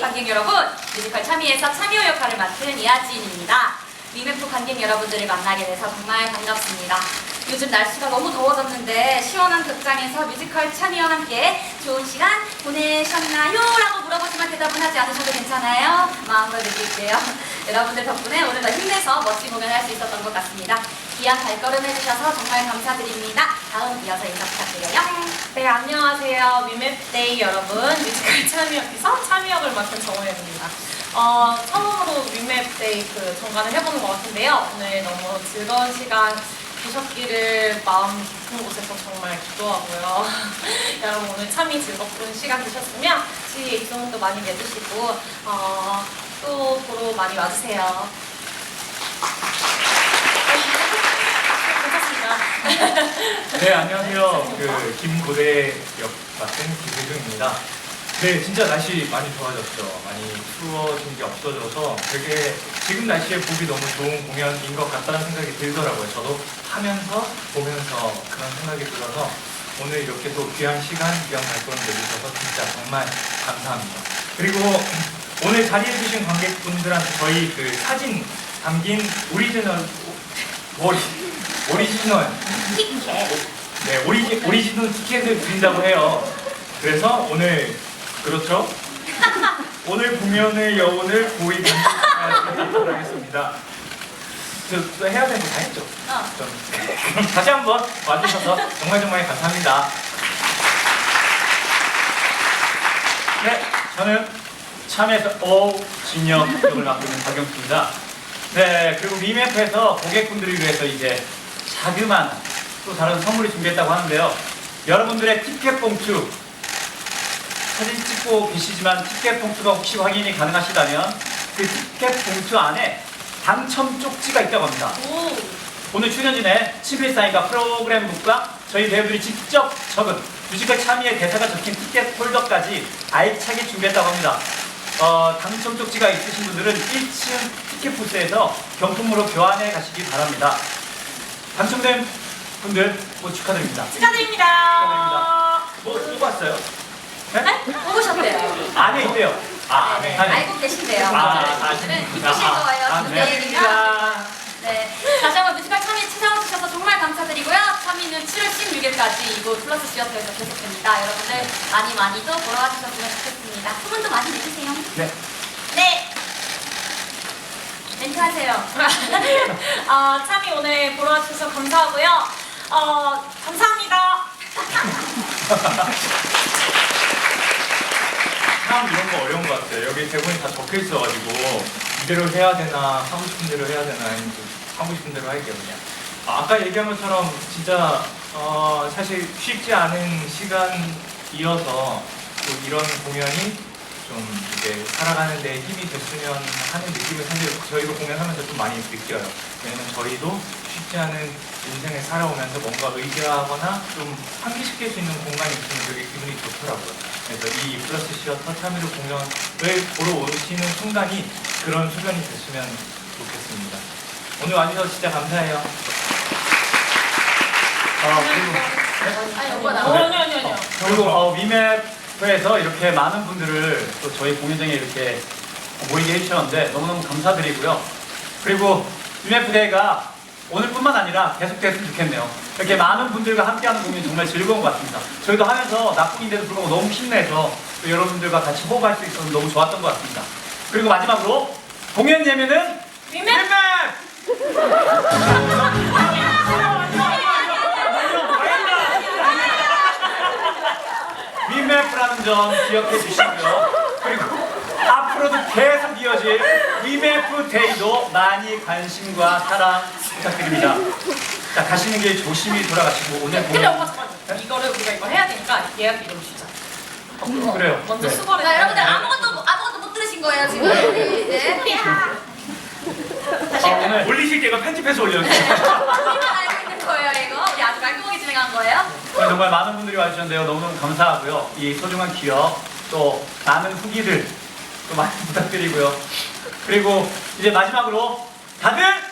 관객 여러분! 뮤지컬 참여에서 참여 역할을 맡은 이하진입니다. 위맵프 관객 여러분들을 만나게 돼서 정말 반갑습니다. 요즘 날씨가 너무 더워졌는데 시원한 극장에서 뮤지컬 참여와 함께 좋은 시간 보내셨나요? 라고 물어보지만 대답은 하지 않으셔도 괜찮아요. 마음껏 느낄게요. 여러분들 덕분에 오늘 더 힘내서 멋진 공연 할수 있었던 것 같습니다. 귀한 발걸음 해주셔서 정말 감사드립니다. 다음 이어서 인사 부탁드려요. 네, 안녕하세요. 위맵데이 여러분. 뮤지컬 참여역에서 참여역을 맡은 정호연입니다. 어, 처음으로 위맵데이 그 정관을 해보는 것 같은데요. 오늘 너무 즐거운 시간 되셨기를 마음 깊은 곳에서 정말 기도하고요. 여러분 오늘 참이 즐겁은 시간 되셨으면 주위에 입소문도 많이 내주시고 어, 또 보러 많이 와주세요. 네, 안녕하세요. 그 김고대 역 맡은 김세중입니다. 네, 진짜 날씨 많이 좋아졌죠. 많이 추워진 게 없어져서 되게 지금 날씨에 보기 너무 좋은 공연인 것 같다는 생각이 들더라고요. 저도 하면서 보면서 그런 생각이 들어서 오늘 이렇게 또 귀한 시간, 귀한 발걸음 내주셔서 진짜 정말 감사합니다. 그리고 오늘 자리해 주신 관객분들한테 저희 그 사진 담긴 오리지널 오리, 오리지널. 네, 오리지, 오리지널 티켓을 드린다고 해요. 그래서 오늘, 그렇죠? 오늘 공연의 여운을 고이 드리도록 하겠습니다. 저, 또 해야 되는 거 다 했죠? 어. 좀. 그럼 다시 한번 와주셔서 정말 정말 감사합니다. 네, 저는 참에서 오 진영 역을 맡고 있는 박영수입니다. 네, 그리고 미맵에서 고객분들을 위해서 이제 자그마한 또 다른 선물이 준비했다고 하는데요. 여러분들의 티켓 봉투 사진 찍고 계시지만 티켓 봉투가 혹시 확인이 가능하시다면 그 티켓 봉투 안에 당첨 쪽지가 있다고 합니다. 오. 오늘 출연진의 친필 사인과 프로그램 북과 저희 배우들이 직접 적은 뮤지컬 참여의 대사가 적힌 티켓 폴더까지 알차게 준비했다고 합니다. 어, 당첨 쪽지가 있으신 분들은 1층 티켓 부스에서 경품으로 교환해 가시기 바랍니다. 당첨된 분들 뭐 축하드립니다. 축하드립니다. 축하드립니다. 뭐 누구 왔어요? 네? 네? 뽑으셨대요. 안에 있대요. 아, 네, 안에. 알고 계신데요. 아, 분들은 아십니다. 이쁘실 거예요. 아, 네. 기대니까. 감사합니다. 네. 다시 한번 뮤지컬 참여 찾아와주셔서 정말 감사드리고요. 참여는 7월 16일까지 이곳 플러스 시어터에서 계속됩니다. 여러분들 많이 많이 또 보러 와주셨으면 좋겠습니다. 소문도 많이 내주세요. 네. 네. 멘트 하세요. 어, 참이 오늘 보러 와주셔서 감사하고요. 어, 감사합니다. 참 이런 거 어려운 것 같아요. 여기 대본이 다 적혀 있어가지고 이대로 해야 되나 하고 싶은 대로 해야 되나 하고 싶은 대로 할게요 그냥. 아, 아까 얘기한 것처럼 진짜 어, 사실 쉽지 않은 시간이어서 또 이런 공연이 좀 이제 살아가는 데 힘이 됐으면 하는 느낌을 사실 저희가 공연하면서 좀 많이 느껴요. 왜냐면 저희도 쉽지 않은 인생을 살아오면서 뭔가 의지하거나 좀 환기시킬 수 있는 공간이 있으면 되게 기분이 좋더라고요. 그래서 이 플러스 시어터 참여로 공연을 보러 오시는 순간이 그런 수련이 됐으면 좋겠습니다. 오늘 와주셔서 진짜 감사해요. 어, 그리고 아니, 오빠 어, 나. 아니, 아니, 아니요. 그리고 어, 위맵에서 이렇게 많은 분들을 또 저희 공연장에 이렇게 모이게 해주셨는데 너무너무 감사드리고요. 그리고 위맵 대회가 오늘뿐만 아니라 계속 됐으면 좋겠네요. 이렇게 많은 분들과 함께하는 공연이 정말 즐거운 것 같습니다. 저희도 하면서 나뿐인데도 불구하고 너무 힘내서 또 여러분들과 같이 호흡할 수 있어서 너무 좋았던 것 같습니다. 그리고 마지막으로 공연 예매는 위맵! 위맵 점 기억해 주시고요. 그리고 앞으로도 계속 이어질 위맵 데이도 많이 관심과 사랑 부탁드립니다. 자, 가시는 길 조심히 돌아가시고 오늘 근데 오빠 공연 잠깐만. 이거를 우리가 이거 해야 되니까 예약 이름 주자. 그래요. 먼저 네. 수거를 자, 여러분들 돼. 아무것도, 못- 아무것도 못 들으신 거예요, 지금. 네. 다시 아, 오늘 올리실 때가 편집해서 올려주세요. 우리만 알고 있는 거예요, 이거. 우리 아주 깔끔하게 진행한 거예요. 정말 많은 분들이 와주셨는데요. 너무너무 감사하고요. 이 소중한 기억, 또 많은 후기들 또 많이 부탁드리고요. 그리고 이제 마지막으로 다들!